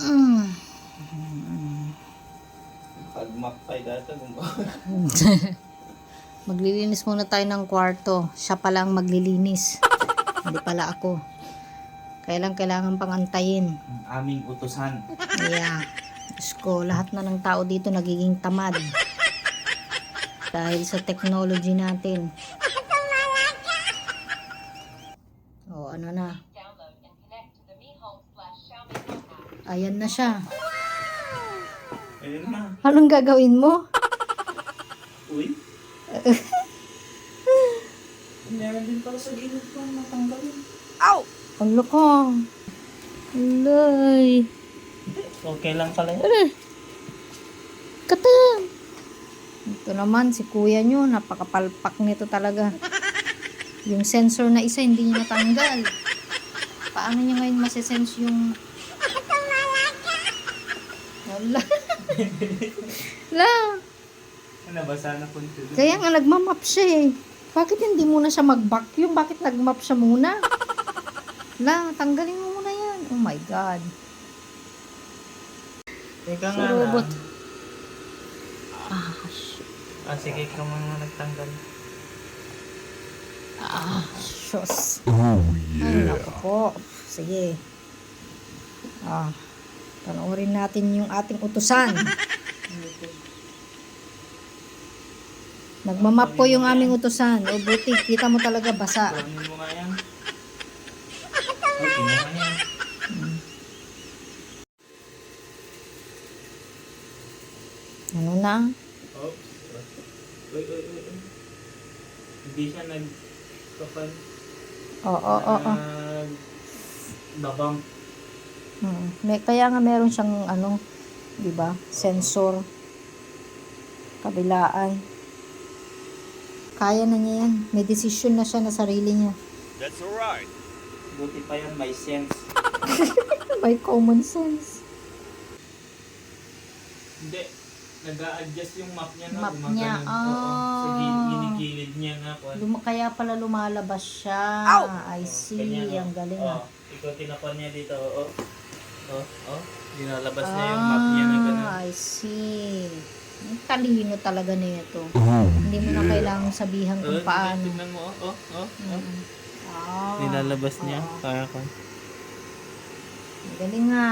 Mm. Pag-map tayo dito, kung? Maglilinis muna tayo ng kwarto. Siya pala ang maglilinis. Hindi pala ako. Kailan kailangan pang antayin. Ang aming utusan. Yeah. Diyos ko, lahat na ng tao dito nagiging tamad. Dahil sa technology natin. O, ano na. Ayan na siya. Ayun na. Anong gagawin mo? Uy. Meron din pala sa gilid ko natanggalin. Ang loko. Alay. Okay lang pala yun. Katang! Ito naman, si kuya nyo, napakapalpak nito talaga. Yung sensor na isa, hindi niya natanggal. Paano niya ngayon masesense yung... Wala. Wala. Nabasa na punto. Kaya nga nagmamap siya eh. Bakit hindi muna siya mag-vacuum? Bakit nagmap siya muna? La, tanggalin mo muna yan. Oh my God. Teka nga robot. na. Ah, shit. Ah, sige, ikaw mga nagtanggal. Ah, shos. Oh, yeah. Ay, naku po. Sige. Ah, panoorin natin yung ating utusan. Nagmamap po yung aming utusan. O buti, kita mo talaga basa. Oh. Ano na? Oops. Uy, uy, uy. Hindi siya nag... Oo, oo, oo. Nag... Babang. Hmm. May, kaya nga meron siyang ano, 'di ba? Sensor. Kabilaan. Kaya na niya yan. May decision na siya na sarili niya. Buti pa yan, may sense. May common sense. Hindi. Nag-a-adjust yung map niya na. Map gumagano. niya, Oo. Sa ah. gil- giligilid niya nga. Kung Lum- kaya pala lumalabas siya. I see. Kanya, Ang galing oh, ah. Ikaw tinapon niya dito. Oh, oh, oh. Dinalabas niya yung map niya na gano'n. Ah, I see. Ang talino talaga nito. Hindi mo na kailangang sabihan Oh, kung paano. Tingnan mo, oh, oh, oh. oh. Mm. Ah, Nilalabas niya. oo. Kaya ko. Galing nga.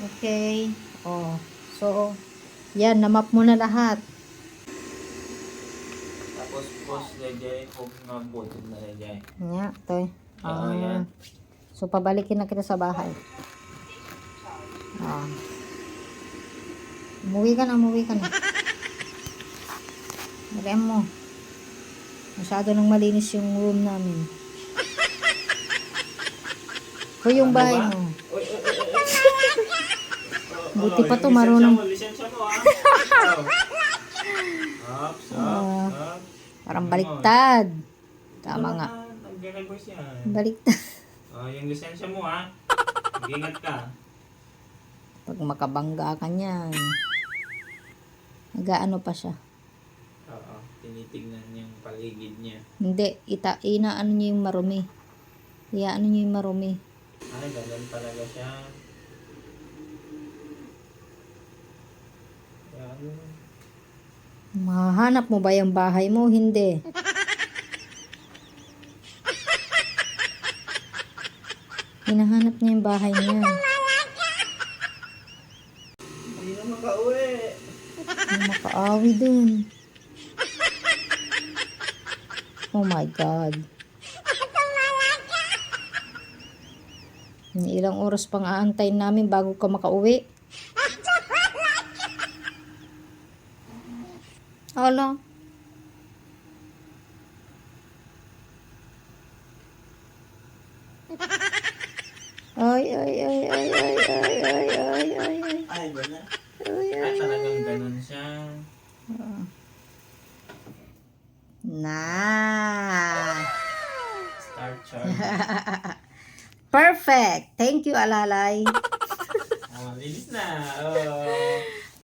Okay. Oh. So, yan, namap mo na lahat. Tapos, post lejay, kung nabutod na lejay. Nga, toy. Oo, yan. So, pabalikin na kita sa bahay. Ah. Umuwi ka na, umuwi ka na. Lagyan mo. Masyado nang malinis yung room namin. O yung bahay mo. Buti pa to, marunong. uh, parang baliktad. Tama nga. Baliktad. Oh, yung lisensya mo, ha. Mag-ingat ka. Pag makabangga ka niyan. Nagaano pa siya. Oo, tinitignan yung paligid niya. Hindi, ita, inaano niya yung marumi. Iyaano niya yung marumi. Ay, ganun talaga siya. Yan. Mahanap mo ba yung bahay mo? Hindi. Hinahanap niya yung bahay niya. Hindi na makauwi. Ang makaawi dun. Oh my God. Ilang oras pang aantayin namin bago ka makauwi. Hala. Ay, ay, ay, ay, ay, ay, ay, ay, ay, ay. Ganun. Ay, Ay, ay, talagang ganun siya. Na. Star chart. Perfect. Thank you, Alalay. Ah, linis na. Oh.